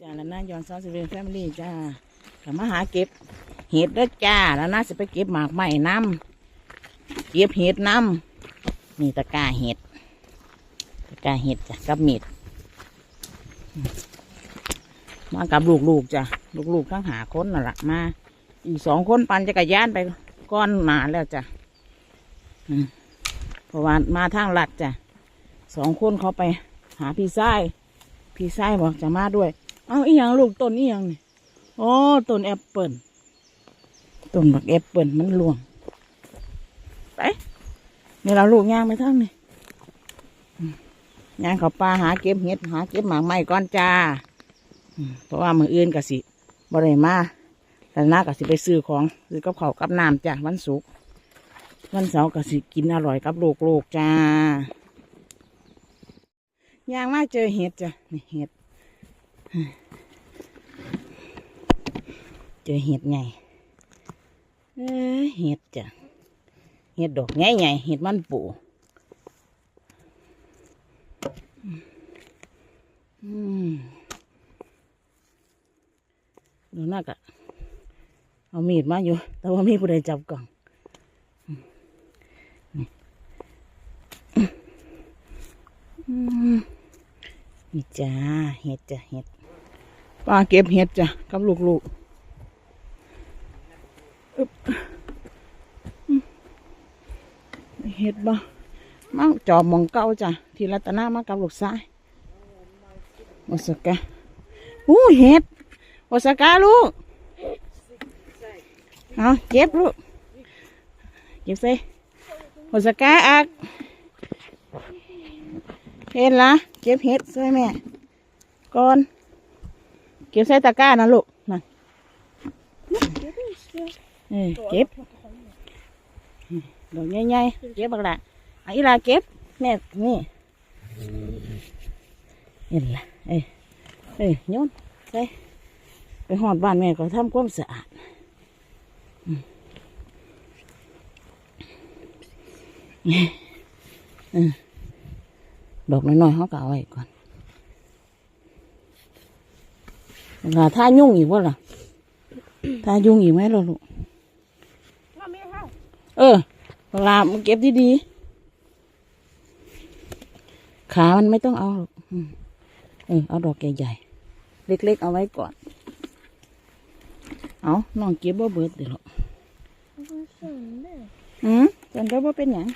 จ้าแล้วนะย้อนซ้อนสิเป็นแฟมิลี่จ้าก็มาหาเก็บเห็ดเด้อจ้าแล้วน่าจะไปเก็บหมากไม้น้ำเก็บเห็ดน้ำนี่ตะกร้าเห็ดตะกร้าเห็ดจ้ะกับเม็ดมากับลูกๆจ้ะลูกๆทั้งหาคนน่ะละมา อีกสองคนปั่นจักรยานไปก้อนหนาแล้วจ้ะอืมเพราะว่ามาทางหลัดจ้ะสองคนเขาไปหาพี่ชายพี่ชายบอกจะมาด้วย เอาอีหยังลูกต้นอีหยังนี่โอ้ต้นแอปเปิลต้นบักแอปเปิลมันหลวง ไปนี่เราลูกย่างไปทางนี่ย่างเขาป่าหาเก็บเห็ดหาเก็บหมากไม้ก่อนจ้าเพราะว่ามืออื่นกะสิบ่ได้มาแต่น้ากะสิไปซื้อของซื้อกับเขาวกับน้ำจ้ะวันศุกร์วันเสาร์กะสิกินอร่อยกับลูกๆจ้าย่างมาเจอเห็ดจ้ะนี่เห็ด เจอเห็ดไงเอ้เห็ดจ้ะ เห็ดดอกใหญ่ๆเห็ดมันปูดูน่ากะเอามีดมาอยู่ แต่ว่ามีผู้ใดจับกล่องอืมนี่อืมนี่จ้าเห็ดจ้ะเห็ด ป้าเก็บเห็ดจ้ะกับลูกๆอึ๊บเห็ดบ่มาจอบมองเก่าจ้ะทีรัตนามากับลูกชายโอสกาอู้เห็ดโอสกาลูกเอาเก็บลูกเก็บใส่โอสกาอักเห็นละเก็บเห็ดใส่แม่ก่อน เก็บใส่ตะกร้านะลูกนั่นเออเก็บดอกใหญ่ๆเก็บบักละเอาอีลาเก็บแม่นี่เห็นละเอ้ยเอ้ยโยนใส่ไปหอดบ้านแม่ก็ทำความสะอาดอืมเออดอกน้อยๆเขาก็เอาไว้ก่อน ล่ะถ้ายุ่งอีกวะล่ะถ้ายุ่งอีกไหมล่ะลูกเออเวลามันเก็บดีๆขามันไม่ต้องเอาหรอกเออเอาดอกใหญ่ๆ เล็กๆ เอาไว้ก่อน เอาน้องเก็บบ่เบิดเดี๋ยวหรอกอืมจนก็บ่เป็นหยัง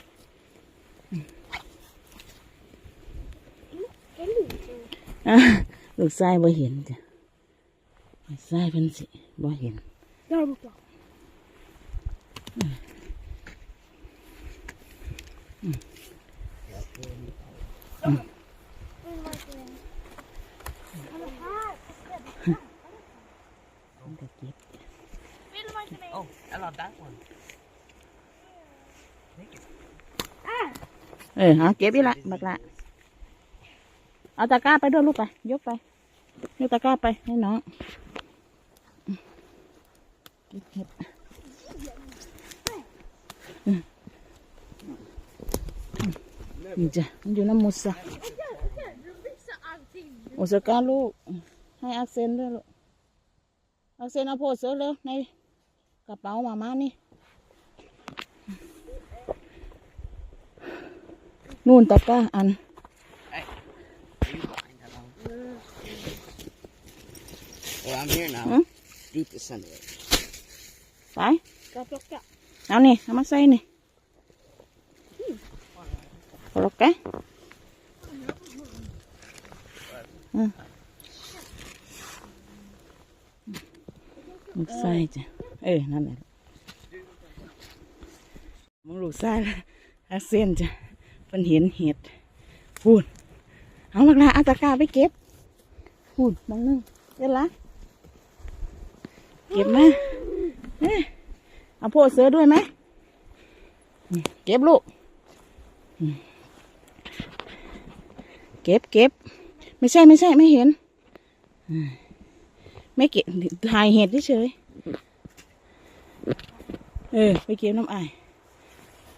ลูกชายบ่เห็นจ้ะ ใส่เป็นสิบ่เห็นมันก็เก็บ Oh, I love that one. เออเอาเก็บอีละบักละเอาตะกร้าไปด้วยลูกไป ยกไป ยกตะกร้าไปให้น้องเก็บเห็ดอืมนี่จ้ะมันอยู่น้ำมุสะโอสกาลูก ให้อักเซนด้วยลูก อักเซนเอาโพสเซอร์เร็วในกระเป๋ามาม่านี่ นู่นตะกร้าอัน Well, I'm here now. Hmm? Deep the center. ไปเอานี่เอามาใส่นี่พอลกแกอืมลูกไส้จ้ะเอ้ยนั่นแหละมึงลูกไส้อาเซนจ้ะเป็นเห็นเห็ดพูดเอาบักลาเอาตะกร้าไปเก็บพูดบางนึงเดี๋ยวละ เก็บมาเอ้ยเอาโพดเสือด้วยไหมเก็บลูก เก็บเก็บ ไม่ใช่ไม่ใช่ไม่เห็น ไม่เก็บถ่ายเห็ดเฉยเออไปเก็บน้ำอาย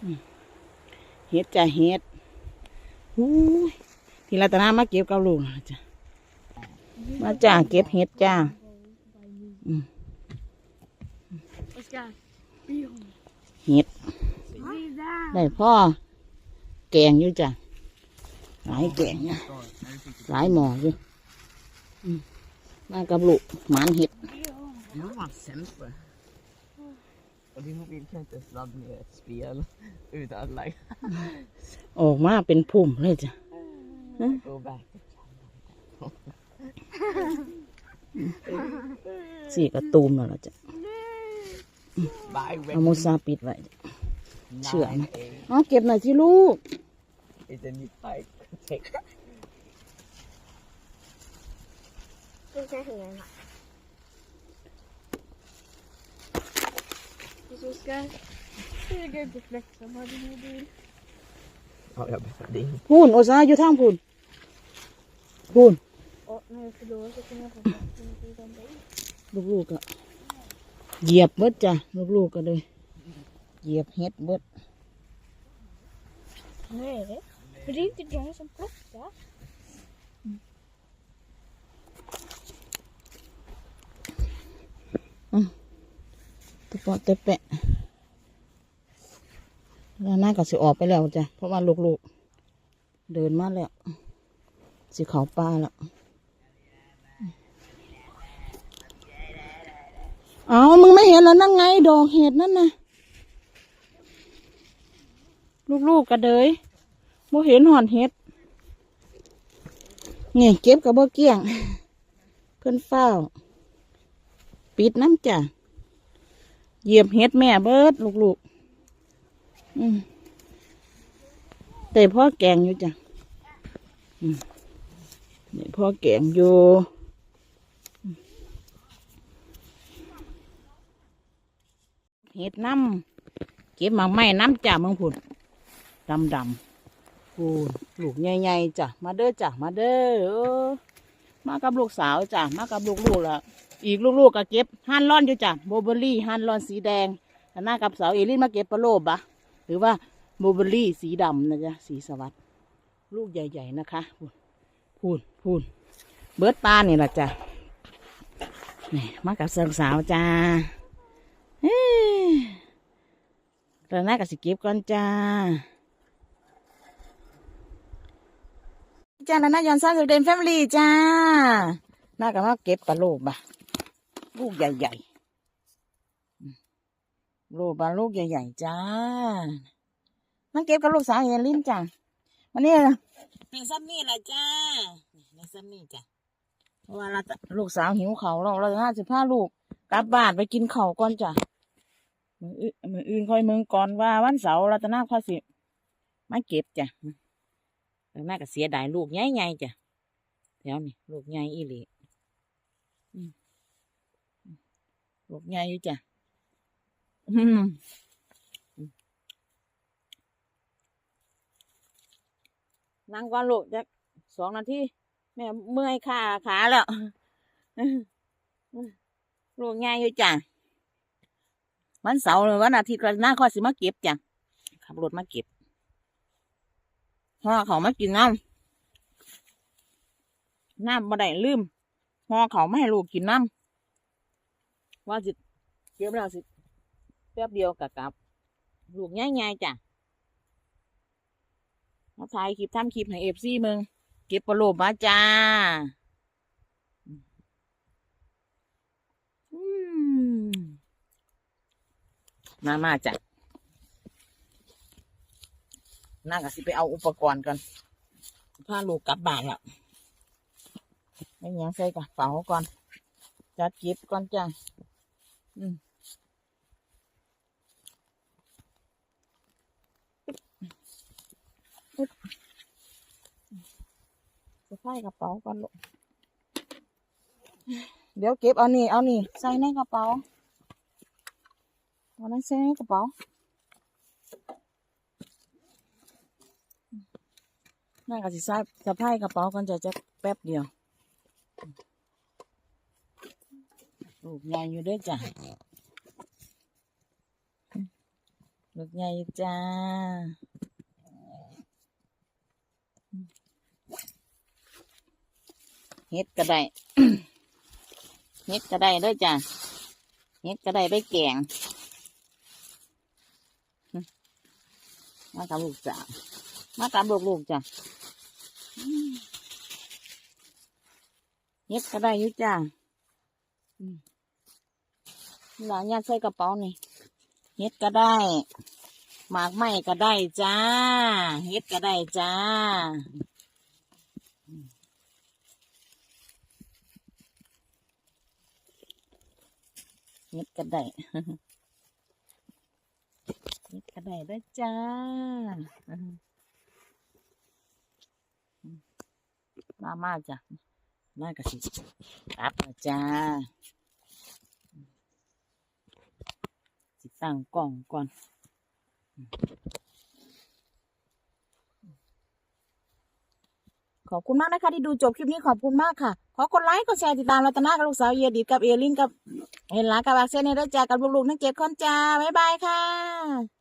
อืมเห็ดจ้ะเห็ดอู้ทีละตนามาเก็บกับลูกนะจ้ะมาจ้าเก็บเห็ดจ้า Oscar. เห็ด Vida. ได้พ่อ แกงอยู่จ้ะ หลายแกงนะหลายหม้ออยู่อืมมากับลูกหมานเห็ด Du var sämst Och din mobil kan inte ens ladda ner ett spel utan att like ออกมาเป็นพุ่มเลยจ้ะ go back. สี่กระตูมแล้วล่ะจ้ะ Bye, เอามูซาปิดไว้จ้ะเชื่อไหม Nine, eight. เอาเก็บหน่อยสิลูก It's a new bike. Take. Det kan hänga här. Och Oscar. Jag kan inte flexa med din mobil. Ja, jag behöver din. พูนโอซาอยู่ทางพูนพูน Och när jag förlorar så kommer jag få flexa med mobilen dig. ลูกๆก็ เหยียบเบิดจ้ะลูกๆก็เลย เหยียบเห็ดเบิด Nej, det. För det är inte jag som plockar. ตะเปาะตะแปะแล้วน่าก็สิออกไปแล้วจ้ะเพราะว่าลูกๆเดินมาแล้ว สิเขาปลาแล้ว เอามึงไม่เห็นแล้วนั่นไง ดอกเห็ดนั่นนะลูกๆกระเดยบ่เห็นหอนเห็ดเนี่เก็บกับบ่เกี้ยง เพื่อนเฝ้า ปิดน้ำจ้ะเหยียบเห็ดแม่เบิดลูกๆอืมแต่พ่อแกงอยู่จ้ะอืมนี่พ่อแกงอยู่อืมเห็ดน้ำเก็บมาไม่น้ำจ้ะมึงผุดดำดำๆพูนลูกใหญ่ๆจ้ะมาเด้อจ้ะมาเด้อเออมากับลูกสาวจ้ะมากับลูกๆแล้วอีกลูกๆกก็เก็บฮันลอนอยู่จ้ะโบเบอรี่ฮันลอนสีแดงหน้ากับสาวเอลินมาเก็บปลาโลบะหรือว่าโบเบอรี่สีดำนะจ๊ะสีสวัสดลูกใหญ่ ๆ นะคะพูนพูนพูนเบิร์ดปลานี่แหละจ้ะนี่มากับสาวๆจ้า เฮ้ยแต่หน้ากับสิเก็บก่อนจ้าจ้าแล้วนะยอนซ่าสุดเดนแฟมิลี่จ้าหน้ากับมาเก็บปลาโลบะลูกใหญ่ๆอืมลูกบาลูกใหญ่ๆจ้ามันเก็บกับลูกสาวเฮลินจ้ะวันนี้ในซัมนี่แหละจ้าในซัมนี่จ้ะเพราะว่าเราจะลูกสาวหิวเขาวเราเราจะน่าจะพาลูกกลับบ้านไปกินเขาวก่อนจ้ะ มืออื่นมืออื่นคอยมึงก่อนว่าวันเสาร์เราจะน่าพาสิมาเก็บจ้ะแล้วน่าก็เสียดายลูกใหญ่ๆจ้ะเดี๋ยวนี่ลูกใหญ่อีหลีลูกใหญ่อยู่จ้ะนั่งก่อนลูกจักสองนาทีแม่เมื่อยขาขาแล้วลูกใหญ่อยู่จ้ะ วันเสาร์วันอาทิตย์ก็น่าคอสิมาเก็บจ้ะขับรถมาเก็บห่อเขามากินน้ำน้ำบ่ได้ลืมห่อเขาไม่ให้ลูกกินน้ำว่าสิเก็บแล้วสิแป๊บเดียวกะกลับลูกง่ายๆจ้ะมาถ่ายคลิปทำคลิปให้เอฟซีมึงเก็บปลาโลบมาจ้า อืม มามาจ้ะน่ากะสิไปเอาอุปกรณ์ก่อนพาลูกกลับบ้านล้วไม่ยังใส่กระเป๋าก่อน จัดเก็บก่อนจ้ะอืมจะใส่กระเป๋าก่อนลูกเดี๋ยวเก็บเอานี่ เอานี่ ใส่ในกระเป๋า เอานั้นใส่ในกระเป๋าน่าก็สิใส่สะพายกระเป๋ากันจะจะแป๊บเดียวลูกใหญ่อยู่ด้วยจ้ะลูกใหญ่อยู่จ้าเฮ็ดก็ได้เฮ็ดก็ได้ด้วยจ้ะเฮ็ดก็ได้ไปแกง มากับลูกจ้ะมากับลูกลูกจ้ะเฮ็ดก็ได้ยู่จ้ะหลานยาใส่กระเป๋านี่เฮ็ดก็ได้หมากไม้ก็ได้จ้าเฮ็ดก็ได้จ้าเฮ็ดก็ได้ เฮ็ดก็ได้ด้วยจ้ามามาจ้ะมากระสิกลับแล้วจ้าสิตั้งกล่องก่อนขอบคุณมากนะคะ ที่ดูจบคลิปนี้ขอบคุณมากค่ะ ขอกดไลค์กดแชร์ติดตามรัตนากับลูกสาวเอียดีกับเอลินกับเห็นลากับอาเซนในด้จ้ากับลูกๆทั้งเจ็ดคนจ้า บ๊ายบายค่ะ